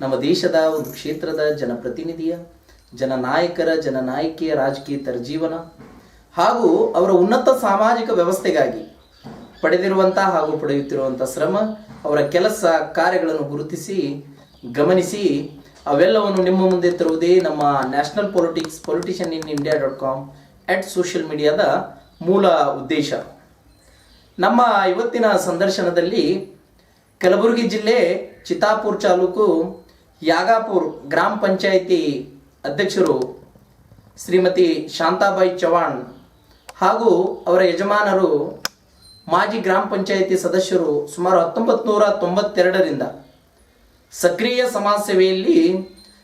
ನಮ್ಮ ದೇಶದ ಒಂದು ಕ್ಷೇತ್ರದ ಜನಪ್ರತಿನಿಧಿಯ, ಜನನಾಯಕರ, ಜನನಾಯಕಿಯ ರಾಜಕೀಯ ಜೀವನ ಹಾಗೂ ಅವರ ಉನ್ನತ ಸಾಮಾಜಿಕ ವ್ಯವಸ್ಥೆಗಾಗಿ ಪಡೆದಿರುವಂತಹ ಹಾಗೂ ಪಡೆಯುತ್ತಿರುವಂತಹ ಶ್ರಮ, ಅವರ ಕೆಲಸ ಕಾರ್ಯಗಳನ್ನು ಗುರುತಿಸಿ, ಗಮನಿಸಿ ಅವೆಲ್ಲವನ್ನು ನಿಮ್ಮ ಮುಂದೆ ತರುವುದೇ ನಮ್ಮ national politics politician in India dot com at social ಮೀಡಿಯಾದ ಮೂಲ ಉದ್ದೇಶ. ನಮ್ಮ ಇವತ್ತಿನ ಸಂದರ್ಶನದಲ್ಲಿ ಕಲಬುರಗಿ ಜಿಲ್ಲೆ ಚಿತ್ತಾಪುರ್ ತಾಲೂಕು ಯಾಗಾಪುರ್ ಗ್ರಾಮ ಪಂಚಾಯಿತಿ ಅಧ್ಯಕ್ಷರು ಶ್ರೀಮತಿ ಶಾಂತಾಬಾಯಿ ಚವಾಣ್ ಹಾಗೂ ಅವರ ಯಜಮಾನರು ಮಾಜಿ ಗ್ರಾಮ ಪಂಚಾಯಿತಿ ಸದಸ್ಯರು ಸುಮಾರು ಹತ್ತೊಂಬತ್ತು ನೂರ ತೊಂಬತ್ತೆರಡರಿಂದ. ಸಕ್ರಿಯ ಸಮಾಜ ಸೇವೆಯಲ್ಲಿ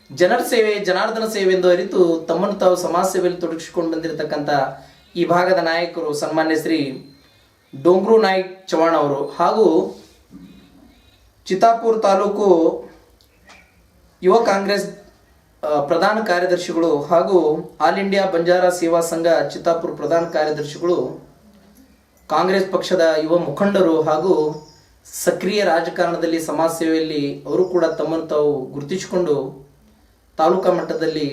ಜನರ ಸೇವೆ, ಜನಾರ್ದನ ಸೇವೆ ಎಂದು ಅರಿತು ತಮ್ಮನ್ನು ತಾವು ಸಮಾಜ ಸೇವೆಯಲ್ಲಿ ತೊಡಗಿಸಿಕೊಂಡು ಬಂದಿರತಕ್ಕಂಥ ಈ ಭಾಗದ ನಾಯಕರು ಸನ್ಮಾನ್ಯ ಶ್ರೀ ಡೋಂಗ್ರು ನಾಯ್ಕ್ ಚವಾಣ್ ಅವರು ಹಾಗೂ ಚಿತ್ತಾಪುರ್ ತಾಲೂಕು ಯುವ ಕಾಂಗ್ರೆಸ್ ಪ್ರಧಾನ ಕಾರ್ಯದರ್ಶಿಗಳು ಹಾಗೂ ಆಲ್ ಇಂಡಿಯಾ ಬಂಜಾರ ಸೇವಾ ಸಂಘ ಚಿತ್ತಾಪುರ ಪ್ರಧಾನ ಕಾರ್ಯದರ್ಶಿಗಳು, ಕಾಂಗ್ರೆಸ್ ಪಕ್ಷದ ಯುವ ಮುಖಂಡರು ಹಾಗೂ ಸಕ್ರಿಯ ರಾಜಕಾರಣದಲ್ಲಿ ಸಮಾಜ ಸೇವೆಯಲ್ಲಿ ಅವರು ಕೂಡ ತಮ್ಮನ್ನು ತಾವು ಗುರುತಿಸಿಕೊಂಡು ತಾಲೂಕಾ ಮಟ್ಟದಲ್ಲಿ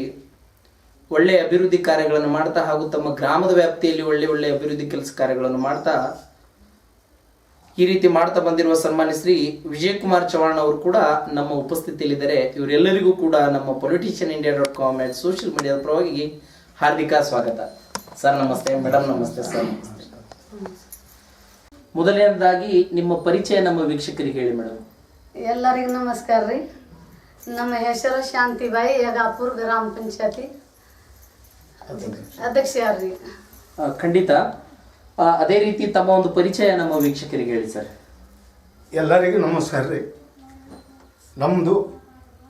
ಒಳ್ಳೆಯ ಅಭಿವೃದ್ಧಿ ಕಾರ್ಯಗಳನ್ನು ಮಾಡ್ತಾ ಹಾಗೂ ತಮ್ಮ ಗ್ರಾಮದ ವ್ಯಾಪ್ತಿಯಲ್ಲಿ ಒಳ್ಳೆ ಒಳ್ಳೆ ಅಭಿವೃದ್ಧಿ ಕೆಲಸ ಕಾರ್ಯಗಳನ್ನು ಮಾಡ್ತಾ ಈ ರೀತಿ ಮಾಡ್ತಾ ಬಂದಿರುವ ಸನ್ಮಾನ್ಯ ಶ್ರೀ ವಿಜಯ್ ಕುಮಾರ್ ಚವಾಣ್ ಅವರು ಕೂಡ ನಮ್ಮ ಉಪಸ್ಥಿತಿಯಲ್ಲಿದ್ದಾರೆ. ಇವರೆಲ್ಲರಿಗೂ ಕೂಡ ನಮ್ಮ politician India dot com and social ಮೀಡಿಯಾದ ಪರವಾಗಿ ಹಾರ್ದಿಕ ಸ್ವಾಗತ. ಸರ್ ನಮಸ್ತೆ. ಮೇಡಮ್ ನಮಸ್ತೆ ಸರ್. ನಮಸ್ತೆ ಮೊದಲನೇದಾಗಿ ನಿಮ್ಮ ಪರಿಚಯ ನಮ್ಮ ವೀಕ್ಷಕರಿಗೆ ಹೇಳಿ ಮೇಡಮ್ ಎಲ್ಲರಿಗೂ ನಮಸ್ಕಾರ ರೀ. ನಮ್ಮ ಹೆಸರು ಶಾಂತಿಬಾಯಿ ಯಗಾಪುರ್ ಗ್ರಾಮ ಪಂಚಾಯತಿ ಅಧ್ಯಕ್ಷ ರೀ ಖಂಡಿತ. ಅದೇ ರೀತಿ ತಮ್ಮ ಒಂದು ಪರಿಚಯ ನಮ್ಮ ವೀಕ್ಷಕರಿಗೆ ಹೇಳಿ ಸರ್. ಎಲ್ಲರಿಗೂ ನಮಸ್ಕಾರ ರೀ. ನಮ್ಮದು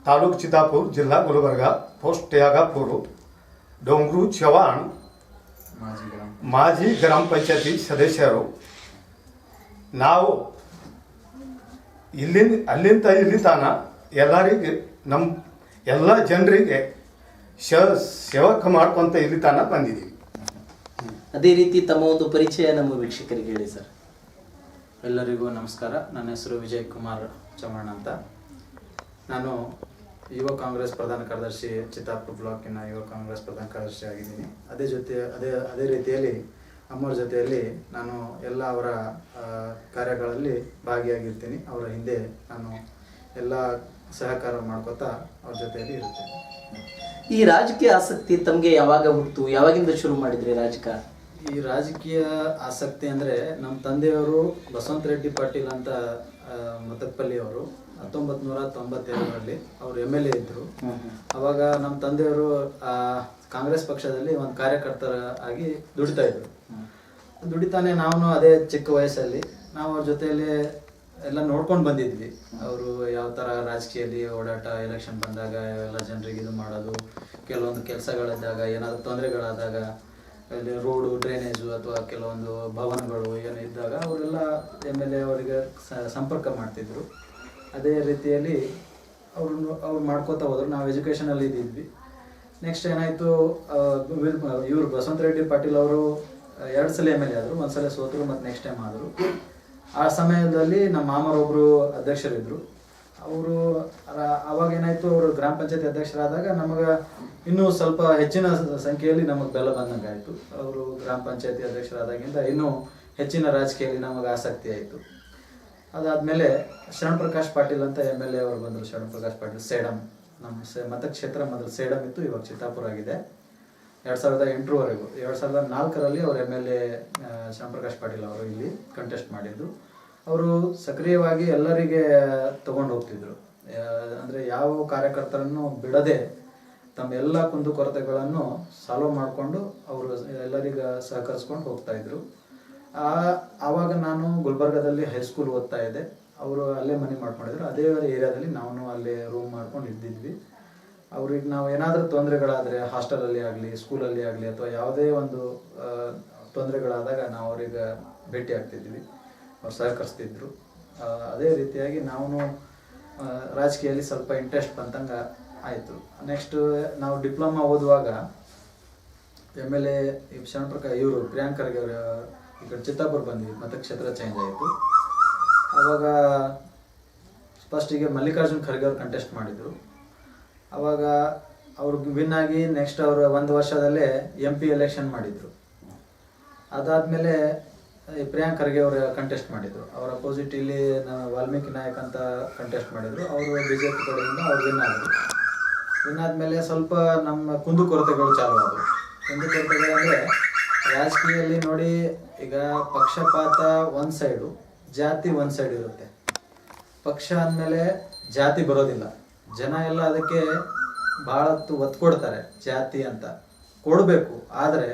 ತಾಲೂಕು ಚಿತ್ತಾಪುರ್ ಜಿಲ್ಲಾ ಗುಲ್ಬರ್ಗ ಪೋಸ್ಟ್ ಯಾಗಾಪುರು ಡೊಂಗ್ರು ಚವಾಣ್ ಮಾಜಿ ಗ್ರಾಮ ಪಂಚಾಯತಿ. ಸದಸ್ಯರು. ನಾವು ಇಲ್ಲಿಂದ ಅಲ್ಲಿಂದ ಇಲ್ಲಿ ತಾನ ಎಲ್ಲರಿಗೆ ನಮ್ಮ ಎಲ್ಲ ಜನರಿಗೆ ಶ ಸೇವಕ ಮಾಡ್ಕೊತ ಇಲ್ಲಿ ತಾನ ಬಂದಿದ್ದೀವಿ. ಅದೇ ರೀತಿ ತಮ್ಮ ಒಂದು ಪರಿಚಯ ನಮ್ಮ ವೀಕ್ಷಕರಿಗೆ ಹೇಳಿ ಸರ್. ಎಲ್ಲರಿಗೂ ನಮಸ್ಕಾರ. ನನ್ನ ಹೆಸರು ವಿಜಯ್ ಕುಮಾರ್ ಚವ್ಹಾಣ್ ಅಂತ. ನಾನು ಯುವ ಕಾಂಗ್ರೆಸ್ ಪ್ರಧಾನ ಕಾರ್ಯದರ್ಶಿ ಚಿತ್ತಾಪುರ ಬ್ಲಾಕಿನ ಯುವ ಕಾಂಗ್ರೆಸ್ ಪ್ರಧಾನ ಕಾರ್ಯದರ್ಶಿ ಆಗಿದ್ದೀನಿ. ಅದೇ ಜೊತೆ ಅದೇ ಅದೇ ರೀತಿಯಲ್ಲಿ ಅಮ್ಮವ್ರ ಜೊತೆಯಲ್ಲಿ ನಾನು ಎಲ್ಲ ಅವರ ಕಾರ್ಯಗಳಲ್ಲಿ ಭಾಗಿಯಾಗಿರ್ತೀನಿ. ಅವರ ಹಿಂದೆ ನಾನು ಎಲ್ಲ ಸಹಕಾರ ಮಾಡ್ಕೋತಾ ಅವ್ರ ಜೊತೆಯಲ್ಲಿ ಇರ್ತೇನೆ ಈ ರಾಜಕೀಯ ಆಸಕ್ತಿ ತಮಗೆ ಯಾವಾಗ ಹುಟ್ಟಿತು ಯಾವಾಗಿಂದ ಶುರು ಮಾಡಿದ್ರಿ ರಾಜಕಾರಣ ಈ ರಾಜಕೀಯ ಆಸಕ್ತಿ ಅಂದ್ರೆ ನಮ್ಮ ತಂದೆಯವರು ಬಸವಂತ ರೆಡ್ಡಿ ಪಾಟೀಲ್ ಅಂತ ಮತಪಲ್ಲಿಯವರು ಅವರು. ಹತ್ತೊಂಬತ್ ನೂರ ತೊಂಬತ್ತೆರಡರಲ್ಲಿ ಅವರು ಎಂ ಎಲ್ ಎ ಇದ್ದರು ಅವಾಗ ನಮ್ಮ ತಂದೆಯವರು ಕಾಂಗ್ರೆಸ್ ಪಕ್ಷದಲ್ಲಿ ಒಂದು ಕಾರ್ಯಕರ್ತರ ಆಗಿ ದುಡಿತಾ ಇದ್ರು. ದುಡಿತಾನೆ ನಾವು ಅದೇ ಚಿಕ್ಕ ವಯಸ್ಸಲ್ಲಿ. ನಾವು ಅವ್ರ ಜೊತೆಯಲ್ಲಿ ಎಲ್ಲ ನೋಡ್ಕೊಂಡು ಬಂದಿದ್ವಿ. ಅವರು ಯಾವ ಥರ ರಾಜಕೀಯದಲ್ಲಿ ಓಡಾಟ ಎಲೆಕ್ಷನ್ ಬಂದಾಗ ಎಲ್ಲ ಜನರಿಗೆ ಇದು ಮಾಡೋದು ಕೆಲವೊಂದು ಕೆಲಸಗಳಿದ್ದಾಗ ಏನಾದರೂ ತೊಂದರೆಗಳಾದಾಗ ಅಲ್ಲಿ ರೋಡು ಡ್ರೈನೇಜು ಅಥವಾ ಕೆಲವೊಂದು ಭವನಗಳು ಏನು ಇದ್ದಾಗ ಅವರೆಲ್ಲ ಎಂ ಎಲ್ ಎ ಅವರಿಗೆ ಸಂಪರ್ಕ ಮಾಡ್ತಿದ್ರು. ಅದೇ ರೀತಿಯಲ್ಲಿ ಅವರು ಅವ್ರು ಮಾಡ್ಕೋತಾ ಹೋದ್ರು. ನಾವು ಎಜುಕೇಷನಲ್ಲಿ ಇದ್ದಿದ್ವಿ. ನೆಕ್ಸ್ಟ್ ಏನಾಯಿತು ಇವರು ಬಸವಂತ ರೆಡ್ಡಿ ಪಾಟೀಲ್ ಅವರು ಎರಡು ಸಲ ಎಂ ಎಲ್ ಎ ಆದರು, ಒಂದ್ಸಲ ಸೋತರು, ಮತ್ತು ನೆಕ್ಸ್ಟ್ ಟೈಮ್ ಆದರು. ಆ ಸಮಯದಲ್ಲಿ ನಮ್ಮ ಮಾಮರೊಬ್ಬರು ಅಧ್ಯಕ್ಷರಿದ್ದರು ಅವರು ಅವಾಗ ಏನಾಯ್ತು, ಅವರು ಗ್ರಾಮ ಪಂಚಾಯತಿ ಅಧ್ಯಕ್ಷರಾದಾಗ ನಮಗೆ ಇನ್ನೂ ಸ್ವಲ್ಪ ಹೆಚ್ಚಿನ ಸಂಖ್ಯೆಯಲ್ಲಿ ನಮಗೆ ಬೆಲೆ ಬಂದಂಗೆ ಆಯಿತು ಅವರು ಗ್ರಾಮ ಪಂಚಾಯತಿ ಅಧ್ಯಕ್ಷರಾದಾಗಿಂದ ಇನ್ನೂ ಹೆಚ್ಚಿನ ರಾಜಕೀಯದಲ್ಲಿ ನಮಗೆ ಆಸಕ್ತಿ ಆಯಿತು. ಅದಾದಮೇಲೆ ಶರಣ್ ಪ್ರಕಾಶ್ ಪಾಟೀಲ್ ಅಂತ ಎಂ ಎಲ್ ಎ ಅವರು ಬಂದರು ಶರಣ್ ಪ್ರಕಾಶ್ ಪಾಟೀಲ್ ಸೇಡಂ. ನಮ್ಮ ಮತಕ್ಷೇತ್ರ ಮೊದಲು ಸೇಡಮ್ ಇತ್ತು, ಇವಾಗ ಚಿತ್ತಾಪುರ ಆಗಿದೆ. ಎರಡು ಸಾವಿರದ ಎಂಟರವರೆಗೂ, ಎರಡು ಸಾವಿರದ ನಾಲ್ಕರಲ್ಲಿ ಅವರು M L A Sharan Prakash Patil ಅವರು ಇಲ್ಲಿ ಕಂಟೆಸ್ಟ್ ಮಾಡಿದ್ದು ಅವರು ಸಕ್ರಿಯವಾಗಿ ಎಲ್ಲರಿಗೆ ತಗೊಂಡು ಹೋಗ್ತಿದ್ರು. ಅಂದರೆ ಯಾವ ಕಾರ್ಯಕರ್ತರನ್ನು ಬಿಡದೆ ತಮ್ಮ ಎಲ್ಲ ಕುಂದುಕೊರತೆಗಳನ್ನು ಸಾಲ್ವ್ ಮಾಡಿಕೊಂಡು ಅವರು ಎಲ್ಲರಿಗ ಸಹಕರಿಸ್ಕೊಂಡು ಹೋಗ್ತಾ ಇದ್ರು. ಆ, ಆವಾಗ ನಾನು ಗುಲ್ಬರ್ಗದಲ್ಲಿ ಹೈಸ್ಕೂಲ್ ಓದ್ತಾ ಇದ್ದೆ. ಅವರು ಅಲ್ಲೇ ಮನೆ ಮಾಡ್ಕೊಂಡಿದ್ರು. ಅದೇ ಏರಿಯಾದಲ್ಲಿ ನಾವು ಅಲ್ಲೇ ರೂಮ್ ಮಾಡ್ಕೊಂಡು ಇದ್ದಿದ್ವಿ. ಅವ್ರಿಗೆ ನಾವು ಏನಾದರೂ ತೊಂದರೆಗಳಾದರೆ ಹಾಸ್ಟೆಲಲ್ಲಿ ಆಗಲಿ ಸ್ಕೂಲಲ್ಲಿ ಆಗಲಿ ಅಥವಾ ಯಾವುದೇ ಒಂದು ತೊಂದರೆಗಳಾದಾಗ ನಾವು ಅವ್ರಿಗೆ ಭೇಟಿ ಆಗ್ತಿದ್ವಿ. ಸಹಕರಿಸ್ತಿದ್ರು. ಅದೇ ರೀತಿಯಾಗಿ ನಾವು ರಾಜಕೀಯದಲ್ಲಿ ಸ್ವಲ್ಪ ಇಂಟ್ರೆಸ್ಟ್ ಬಂದಂಗೆ ಆಯಿತು. ನೆಕ್ಸ್ಟ್ ನಾವು ಡಿಪ್ಲೊಮಾ ಓದುವಾಗ ಎಂ ಎಲ್ ಎ ಶರಣಪ್ರಕಾಶ್ ಇವರು ಪ್ರಿಯಾಂಕ್ ಖರ್ಗೆ ಅವರು, ಈ ಕಡೆ ಚಿತ್ತಾಪುರ ಬಂದ್ವಿ, ಮತಕ್ಷೇತ್ರ ಚೇಂಜ್ ಆಯಿತು. ಆವಾಗ ಫಸ್ಟಿಗೆ ಮಲ್ಲಿಕಾರ್ಜುನ್ ಖರ್ಗೆ ಅವರು ಕಂಟೆಸ್ಟ್ ಮಾಡಿದರು. ಆವಾಗ ಅವ್ರು ವಿನ್ ಆಗಿ ನೆಕ್ಸ್ಟ್ ಅವರು ಒಂದು ವರ್ಷದಲ್ಲೇ ಎಂ ಪಿ ಎಲೆಕ್ಷನ್ ಮಾಡಿದರು. ಅದಾದಮೇಲೆ ಪ್ರಿಯಾಂಕ್ ಖರ್ಗೆ ಅವರು ಕಂಟೆಸ್ಟ್ ಮಾಡಿದರು. ಅವ್ರ ಅಪೋಸಿಟ್ ಇಲ್ಲಿ ವಾಲ್ಮೀಕಿ ನಾಯಕ್ ಅಂತ ಕಂಟೆಸ್ಟ್ ಮಾಡಿದರು. ಅವರು ಬಿ ಜೆ ಪಿ ಕಡೆಯಿಂದ ಅವ್ರು ವಿನ್ ಆದರು. ವಿನ್ ಆದಮೇಲೆ ಸ್ವಲ್ಪ ನಮ್ಮ ಕುಂದುಕೊರತೆಗಳು ಚಾಲು ಆದವು. ಕುಂದುಕೊರತೆಗಳಂದರೆ ರಾಜಕೀಯದಲ್ಲಿ ನೋಡಿ, ಈಗ ಪಕ್ಷಪಾತ ಒಂದು ಸೈಡು ಜಾತಿ ಒಂದು ಸೈಡ್ ಇರುತ್ತೆ. ಪಕ್ಷ ಅಂದಮೇಲೆ ಜಾತಿ ಬರೋದಿಲ್ಲ. ಜನ ಎಲ್ಲ ಅದಕ್ಕೆ ಭಾಳ ಒತ್ತು ಕೊಡ್ತಾರೆ ಜಾತಿ ಅಂತ. ಕೊಡಬೇಕು. ಆದರೆ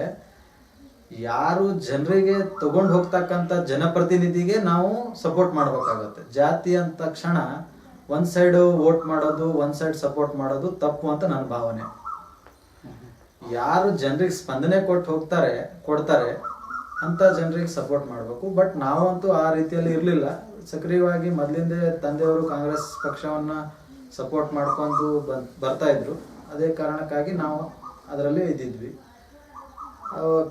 ಯಾರು ಜನರಿಗೆ ತಗೊಂಡು ಹೋಗ್ತಕ್ಕಂಥ ಜನಪ್ರತಿನಿಧಿಗೆ ನಾವು ಸಪೋರ್ಟ್ ಮಾಡಬೇಕಾಗತ್ತೆ. ಜಾತಿ ಅಂದ ತಕ್ಷಣ ಒಂದು ಸೈಡ್ ವೋಟ್ ಮಾಡೋದು, ಒಂದು ಸೈಡ್ ಸಪೋರ್ಟ್ ಮಾಡೋದು ತಪ್ಪು ಅಂತ ನನ್ನ ಭಾವನೆ. ಯಾರು ಜನರಿಗೆ ಸ್ಪಂದನೆ ಕೊಟ್ಟು ಹೋಗ್ತಾರೆ, ಕೊಡ್ತಾರೆ, ಅಂತ ಜನರಿಗೆ ಸಪೋರ್ಟ್ ಮಾಡಬೇಕು. ಬಟ್ ನಾವಂತೂ ಆ ರೀತಿಯಲ್ಲಿ ಇರಲಿಲ್ಲ. ಸಕ್ರಿಯವಾಗಿ ಮೊದಲಿಂದ ತಂದೆಯವರು ಕಾಂಗ್ರೆಸ್ ಪಕ್ಷವನ್ನ ಸಪೋರ್ಟ್ ಮಾಡ್ಕೊಂಡು ಬರ್ತಾ ಇದ್ರು. ಅದೇ ಕಾರಣಕ್ಕಾಗಿ ನಾವು ಅದರಲ್ಲಿ ಇದ್ದಿದ್ವಿ.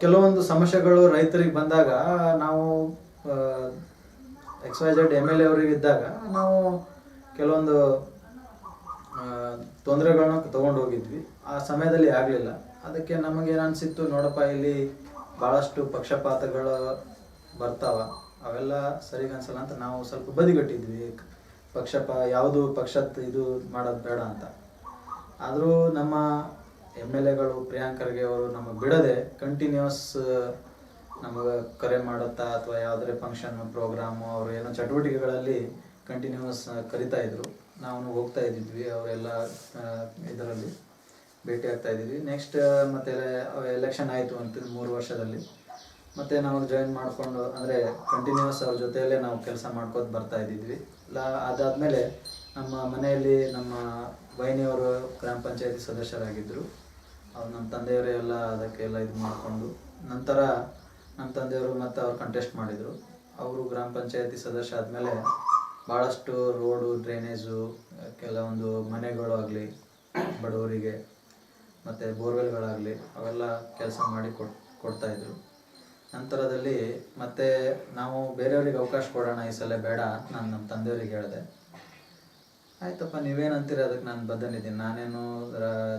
ಕೆಲವೊಂದು ಸಮಸ್ಯೆಗಳು ರೈತರಿಗೆ ಬಂದಾಗ, ನಾವು X Y Z M L A ಇದ್ದಾಗ ನಾವು ಕೆಲವೊಂದು ತೊಂದರೆಗಳನ್ನ ತಗೊಂಡು ಹೋಗಿದ್ವಿ. ಆ ಸಮಯದಲ್ಲಿ ಆಗಲಿಲ್ಲ. ಅದಕ್ಕೆ ನಮಗೇನು ಅನಿಸಿತ್ತು ನೋಡಪ್ಪ, ಇಲ್ಲಿ ಭಾಳಷ್ಟು ಪಕ್ಷಪಾತಗಳು ಬರ್ತಾವ. ಅವೆಲ್ಲ ಸರಿಗನ್ಸಲ್ಲ ಅಂತ ನಾವು ಸ್ವಲ್ಪ ಬದಿಗಟ್ಟಿದ್ವಿ. ಪಕ್ಷಪ, ಯಾವುದು ಪಕ್ಷದ ಇದು ಮಾಡೋದು ಬೇಡ ಅಂತ. ಆದರೂ ನಮ್ಮ ಎಂ ಎಲ್ ಎಗಳು ಪ್ರಿಯಾಂಕ್ ಖರ್ಗೆ ಅವರು ನಮಗೆ ಬಿಡದೆ ಕಂಟಿನ್ಯೂಸ್ ನಮಗೆ ಕರೆ ಮಾಡುತ್ತಾ ಅಥವಾ ಯಾವುದೇ ಫಂಕ್ಷನ್ ಪ್ರೋಗ್ರಾಮು ಅವರು ಏನೋ ಚಟುವಟಿಕೆಗಳಲ್ಲಿ ಕಂಟಿನ್ಯೂಸ್ ಕರಿತಾ ಇದ್ರು. ನಾವು ಹೋಗ್ತಾ ಇದ್ದಿದ್ವಿ, ಅವರೆಲ್ಲ ಇದರಲ್ಲಿ ಭೇಟಿ ಆಗ್ತಾ ಇದ್ವಿ ನೆಕ್ಸ್ಟ್ ಮತ್ತೆ ಎಲೆಕ್ಷನ್ ಆಯಿತು ಅಂತ ಮೂರು ವರ್ಷದಲ್ಲಿ. ಮತ್ತೆ ನಾವು ಜಾಯಿನ್ ಮಾಡಿಕೊಂಡು, ಅಂದರೆ ಕಂಟಿನ್ಯೂಸ್ ಅವ್ರ ಜೊತೆಯಲ್ಲೇ ನಾವು ಕೆಲಸ ಮಾಡ್ಕೋತ ಬರ್ತಾ ಇದ್ದಿದ್ವಿ. ಲಾ, ಅದಾದಮೇಲೆ ನಮ್ಮ ಮನೆಯಲ್ಲಿ ನಮ್ಮ ವೈನಿಯವರು ಗ್ರಾಮ ಪಂಚಾಯತಿ ಸದಸ್ಯರಾಗಿದ್ದರು. ಅವ್ರು ನಮ್ಮ ತಂದೆಯವರೇ ಎಲ್ಲ ಅದಕ್ಕೆಲ್ಲ ಇದು ಮಾಡಿಕೊಂಡು, ನಂತರ ನಮ್ಮ ತಂದೆಯವರು ಮತ್ತು ಅವ್ರು ಕಂಟೆಸ್ಟ್ ಮಾಡಿದರು. ಅವರು ಗ್ರಾಮ ಪಂಚಾಯತಿ ಸದಸ್ಯ ಆದಮೇಲೆ ಭಾಳಷ್ಟು ರೋಡು ಡ್ರೈನೇಜು ಕೆಲವೊಂದು ಮನೆಗಳು ಆಗಲಿ ಬಡವರಿಗೆ ಮತ್ತು ಬೋರ್ವೆಲ್ಗಳಾಗಲಿ ಅವೆಲ್ಲ ಕೆಲಸ ಮಾಡಿ ಕೊಟ್ ಕೊಡ್ತಾಯಿದ್ರು ನಂತರದಲ್ಲಿ ಮತ್ತೆ ನಾವು ಬೇರೆಯವ್ರಿಗೆ ಅವಕಾಶ ಕೊಡೋಣ ಈ ಸಲ ಬೇಡ ನಾನು ನಮ್ಮ ತಂದೆಯವ್ರಿಗೆ ಹೇಳಿದೆ. ಆಯ್ತಪ್ಪ ನೀವೇನಂತೀರಿ? ಅದಕ್ಕೆ ನಾನು ಬದ್ಧನಿದ್ದೀನಿ. ನಾನೇನು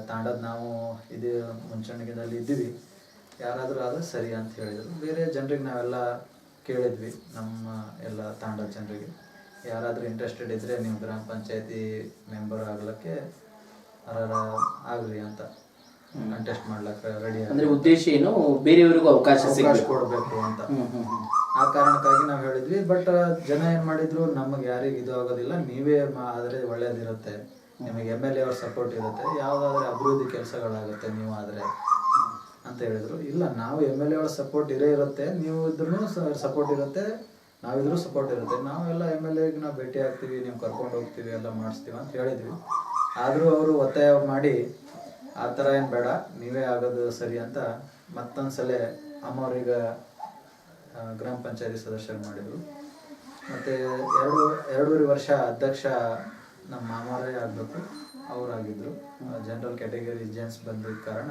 ತಾಂಡದ ನಾವು ಇದು ಮುಂಚಣಿಗೆದಲ್ಲಿ ಇದ್ದೀವಿ. ಯಾರಾದರೂ ಆದರೆ ಸರಿ ಅಂತ ಹೇಳಿದರು. ಬೇರೆ ಜನರಿಗೆ ನಾವೆಲ್ಲ ಕೇಳಿದ್ವಿ ನಮ್ಮ ಎಲ್ಲ ತಾಂಡದ ಜನರಿಗೆ. ಯಾರಾದರೂ ಇಂಟ್ರೆಸ್ಟೆಡ್ ಇದ್ದರೆ ನೀವು ಗ್ರಾಮ ಪಂಚಾಯತಿ ಮೆಂಬರ್ ಆಗ್ಲಿಕ್ಕೆ ಆಗಲಿ ಅಂತ ಕಂಟೆಸ್ಟ್ ಮಾಡ್ಲಿಕ್ಕೆ ರೆಡಿ ಅಂದರೆ ಉದ್ದೇಶ ಏನು? ಬೇರೆಯವರಿಗೂ ಅವಕಾಶ ಕೊಡಬೇಕು ಅಂತ. ಆ ಕಾರಣಕ್ಕಾಗಿ ನಾವು ಹೇಳಿದ್ವಿ. ಬಟ್ ಜನ ಏನು ಮಾಡಿದ್ರು, ನಮಗೆ ಯಾರಿಗೆ ಇದು ಆಗೋದಿಲ್ಲ. ನೀವೇ ಆದ್ರೆ ಒಳ್ಳೇದಿರುತ್ತೆ. ನಿಮಗೆ ಎಂ ಎಲ್ ಎ ಅವ್ರ ಸಪೋರ್ಟ್ ಇರುತ್ತೆ. ಯಾವುದಾದ್ರೆ ಅಭಿವೃದ್ಧಿ ಕೆಲಸಗಳಾಗುತ್ತೆ ನೀವು ಆದ್ರೆ ಅಂತ ಹೇಳಿದ್ರು. ಇಲ್ಲ, ನಾವು ಎಂ ಎಲ್ ಎ ಅವ್ರ ಸಪೋರ್ಟ್ ಇರೇ ಇರುತ್ತೆ. ನೀವು ಇದ್ರೂ ಸಪೋರ್ಟ್ ಇರುತ್ತೆ. ನಾವಿದ್ರೂ ಸಪೋರ್ಟ್ ಇರುತ್ತೆ. ನಾವೆಲ್ಲ ಎಂ ಎಲ್ ಎಗೆ ನಾವು ಭೇಟಿ ಆಗ್ತೀವಿ, ನೀವು ಕರ್ಕೊಂಡು ಹೋಗ್ತೀವಿ, ಎಲ್ಲ ಮಾಡಿಸ್ತೀವಿ ಅಂತ ಹೇಳಿದ್ವಿ. ಆದರೂ ಅವರು ಒತ್ತಾಯ ಮಾಡಿ, ಆ ಥರ ಏನು ಬೇಡ, ನೀವೇ ಆಗೋದು ಸರಿ ಅಂತ ಮತ್ತೊಂದ್ಸಲ ಅಮ್ಮವ್ರಿಗೆ ಗ್ರಾಮ ಪಂಚಾಯತಿ ಸದಸ್ಯರು ಮಾಡಿದರು. ಮತ್ತು ಎರಡು, ಎರಡೂವರೆ ವರ್ಷ ಅಧ್ಯಕ್ಷ ನಮ್ಮ ಮಾಮಾರೇ ಆಗಬೇಕು. ಅವರಾಗಿದ್ದರು ಜನರಲ್ ಕ್ಯಾಟಗರಿ ಜೆಂಟ್ಸ್ ಬಂದಿದ್ದ ಕಾರಣ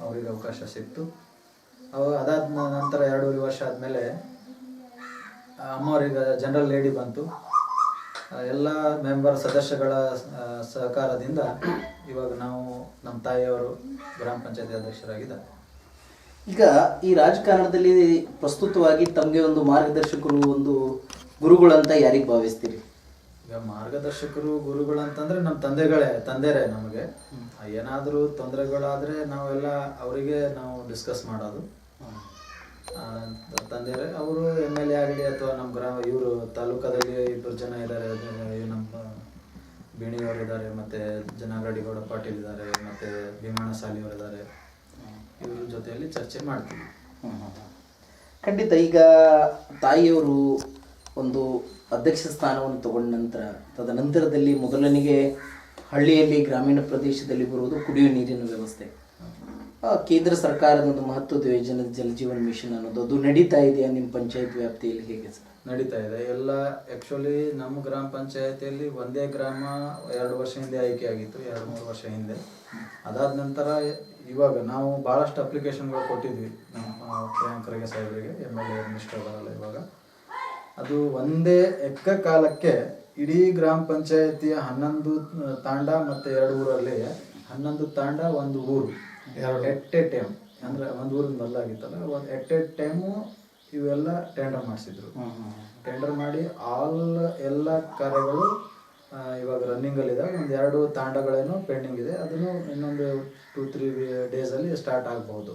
ಅವ್ರಿಗೆ ಅವಕಾಶ ಸಿಕ್ತು. ಅವ, ಅದಾದ ನಂತರ ಎರಡೂವರೆ ವರ್ಷ ಆದಮೇಲೆ ಅಮ್ಮವ್ರಿಗೆ ಜನರಲ್ ಲೇಡಿ ಬಂತು. ಎಲ್ಲ ಮೆಂಬರ್ ಸದಸ್ಯಗಳ ಸಹಕಾರದಿಂದ ಇವಾಗ ನಾವು ನಮ್ಮ ತಾಯಿಯವರು ಗ್ರಾಮ ಪಂಚಾಯತಿ ಅಧ್ಯಕ್ಷರಾಗಿದ್ದಾರೆ. ಈಗ ಈ ರಾಜಕಾರಣದಲ್ಲಿ ಪ್ರಸ್ತುತವಾಗಿ ತಮಗೆ ಒಂದು ಮಾರ್ಗದರ್ಶಕರು ಒಂದು ಗುರುಗಳಂತ ಯಾರಿಗೆ ಭಾವಿಸ್ತೀರಿ? ಈಗ ಮಾರ್ಗದರ್ಶಕರು ಗುರುಗಳು ಅಂತಂದ್ರೆ ನಮ್ಮ ತಂದೆಗಳೇ ತಂದೆರೇ ನಮಗೆ. ಏನಾದರೂ ತೊಂದರೆಗಳಾದರೆ ನಾವೆಲ್ಲ ಅವರಿಗೆ ನಾವು ಡಿಸ್ಕಸ್ ಮಾಡೋದು. ತಂದೆರೇ ಅವರು ಎಂ ಎಲ್ ಎ ಆಗಲಿ ಅಥವಾ ನಮ್ಮ ಗ್ರಾಮ ಇವರು ತಾಲೂಕದಲ್ಲಿ ಇಬ್ಬರು ಜನ ಇದ್ದಾರೆ ನಮ್ಮ ಬೇಣಿಯವರು ಇದ್ದಾರೆ ಮತ್ತು ಜನಾಗಡಿಗೌಡ ಪಾಟೀಲ್ ಇದ್ದಾರೆ ಮತ್ತು ಭೀಮಣ್ಣ ಸಾಲಿಯವರು ಇದ್ದಾರೆ ಇವ್ರ ಜೊತೆಯಲ್ಲಿ ಚರ್ಚೆ ಮಾಡ್ತೀವಿ. ಖಂಡಿತ ಈಗ ತಾಯಿಯವರು ಒಂದು ಅಧ್ಯಕ್ಷ ಸ್ಥಾನವನ್ನು ತಗೊಂಡ ನಂತರ ತದನಂತರದಲ್ಲಿ ಮೊದಲನಿಗೆ ಹಳ್ಳಿಯಲ್ಲಿ ಗ್ರಾಮೀಣ ಪ್ರದೇಶದಲ್ಲಿ ಬರುವುದು ಕುಡಿಯುವ ನೀರಿನ ವ್ಯವಸ್ಥೆ. ಆ, ಕೇಂದ್ರ ಸರ್ಕಾರದ ಒಂದು ಮಹತ್ವದ ಯೋಜನೆ ಜಲ ಜೀವನ್ ಮಿಷನ್ ಅನ್ನೋದು ಅದು ನಡೀತಾ ಇದೆಯಾ ನಿಮ್ಮ ಪಂಚಾಯತ್ ವ್ಯಾಪ್ತಿಯಲ್ಲಿ ಹೇಗೆ ಸರ್? ನಡೀತಾ ಇದೆ. ಎಲ್ಲ ಆ್ಯಕ್ಚುಲಿ ನಮ್ಮ ಗ್ರಾಮ ಪಂಚಾಯತಿಯಲ್ಲಿ ಒಂದೇ ಗ್ರಾಮ ಎರಡು ವರ್ಷ ಹಿಂದೆ ಆಯ್ಕೆ ಆಗಿತ್ತು ಎರಡು ಮೂರು ವರ್ಷ ಹಿಂದೆ. ಅದಾದ ನಂತರ ಇವಾಗ ನಾವು ಭಾಳಷ್ಟು ಅಪ್ಲಿಕೇಶನ್ಗಳು ಕೊಟ್ಟಿದ್ವಿ ನಮ್ಮ ಪ್ರಿಯಾಂಕರಿಗೆ ಸಾಹೇಬರಿಗೆ ಎಂ ಎಲ್ ಎ ಮಿನಿಸ್ಟರ್ ಇವಾಗ. ಅದು ಒಂದೇ ಎಕ್ಕ ಕಾಲಕ್ಕೆ ಇಡೀ ಗ್ರಾಮ ಪಂಚಾಯತಿಯ ಹನ್ನೊಂದು ತಾಂಡ ಮತ್ತು ಎರಡು ಊರಲ್ಲಿ ಹನ್ನೊಂದು ತಾಂಡ ಒಂದು ಊರು. ಎಟ್ ಎ ಟೈಮ್ ಅಂದರೆ ಒಂದು ಊರಿನ ಬದಲಾಗಿತ್ತಲ್ಲ ಒಂದು ಎಟ್ ಎ ಟೈಮು ಇವೆಲ್ಲ ಟೆಂಡರ್ ಮಾಡಿಸಿದ್ರು. ಟೆಂಡರ್ ಮಾಡಿ ಆಲ್ ಎಲ್ಲ ಕಾರ್ಯಗಳು ಇವಾಗ ಇದೆ ಒಂದು ಎರಡು ತಾಂಡಗಳೇನು ಪೆಂಡಿಂಗ್ ಇದೆ. ಅದನ್ನು ಇನ್ನೊಂದು ಟೂ ತ್ರೀ ಡೇಸಲ್ಲಿ ಸ್ಟಾರ್ಟ್ ಆಗ್ಬೋದು.